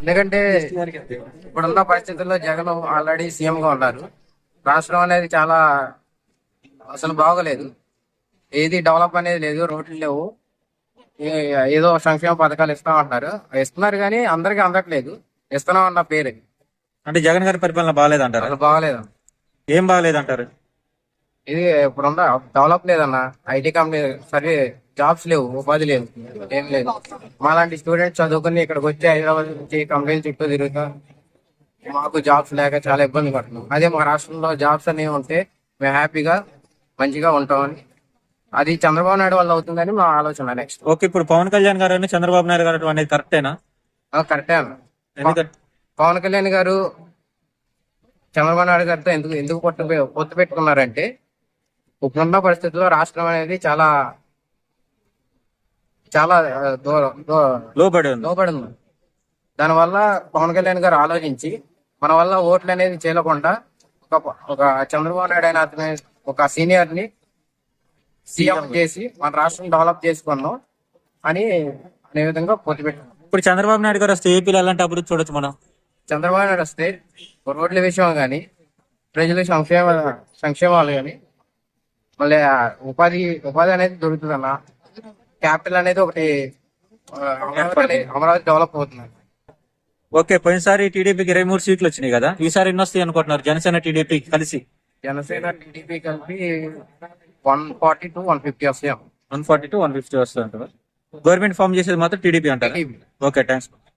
ఎందుకంటే ఇప్పుడున్న పరిస్థితుల్లో జగన్ ఆల్రెడీ సీఎం గా ఉన్నారు. రాష్ట్రం అనేది చాలా అసలు బాగోలేదు. ఏది డెవలప్ అనేది లేదు రోడ్లు లేవు. ఏదో సంక్షేమ పథకాలు ఇస్తా ఉంటున్నారు. ఇస్తున్నారు కానీ అందరికీ అందట్లేదు. ఇస్తున్నాం అన్న పేరు. అంటే జగన్ గారి పరిపాలన బాగాలేదంటారా? అసలు బాగలేదు. ఏం బాగాలేదంటారు? ఇది ఇప్పుడున్న డెవలప్ లేదన్న ఐటీ కంపెనీ సరే జాబ్స్ లేవు ఉపాధి లేదు ఏం లేదు. మాలాంటి స్టూడెంట్స్ చదువుకుని ఇక్కడికి వచ్చి హైదరాబాద్ నుంచి కంపెనీల చుట్టూ తిరుగుతా మాకు జాబ్స్ లేక చాలా ఇబ్బంది పడుతున్నాం. అదే మా రాష్ట్రంలో జాబ్స్ అనేవి ఉంటే మేము హ్యాపీగా మంచిగా ఉంటామని. అది చంద్రబాబు నాయుడు వల్ల అవుతుందని మా ఆలోచన నెక్స్ట్ ఓకే ఇప్పుడు పవన్ కళ్యాణ్ గారు చంద్రబాబు నాయుడు గారు అనేది కరెక్టేనా కరెక్టే అన్న. పవన్ కళ్యాణ్ గారు చంద్రబాబు నాయుడు గారితో ఎందుకు ఎందుకు పొత్తు పెట్టుకున్నారంటే ఇప్పుడున్న పరిస్థితుల్లో రాష్ట్రం అనేది చాలా చాలా దూరం లోబడి ఉంది. లోబడి ఉంది. దానివల్ల పవన్ కళ్యాణ్ గారు ఆలోచించి మన వల్ల ఓట్లు అనేది చేయకుండా ఒక ఒక చంద్రబాబు నాయుడు అయిన అతని ఒక సీనియర్ని సీఎం. చేసి మన రాష్ట్రం డెవలప్ చేసుకున్నాం అని అనే విధంగా పెట్టుకున్నాం ఇప్పుడు చంద్రబాబు నాయుడు గారు వస్తే ఏపీలో ఎలాంటి అభివృద్ధి చూడొచ్చు మనం? చంద్రబాబు నాయుడు వస్తే రోడ్ల విషయం కానీ ప్రజల సంక్షేమ సంక్షేమాలు కానీ మళ్ళీ ఉపాధి ఉపాధి అనేది దొరుకుతుంది అన్న. క్యాపిటల్ అనేది ఒకటి అమరావతి డెవలప్ అవుతుంది. ఓకే పోయినసారి టీడీపీకి ఇరవై మూడు సీట్లు వచ్చినాయి కదా. ఈసారి ఎన్ని వస్తాయి అనుకుంటున్నారు? జనసేన టీడీపీ కలిసి? జనసేన టీడీపీ కలిపి one forty two one fifty వస్తాయి one forty two one fifty వస్తుంది అంటారు. గవర్నమెంట్ ఫామ్ చేసేది మాత్రం టీడీపీ అంటారు. Okay thanks.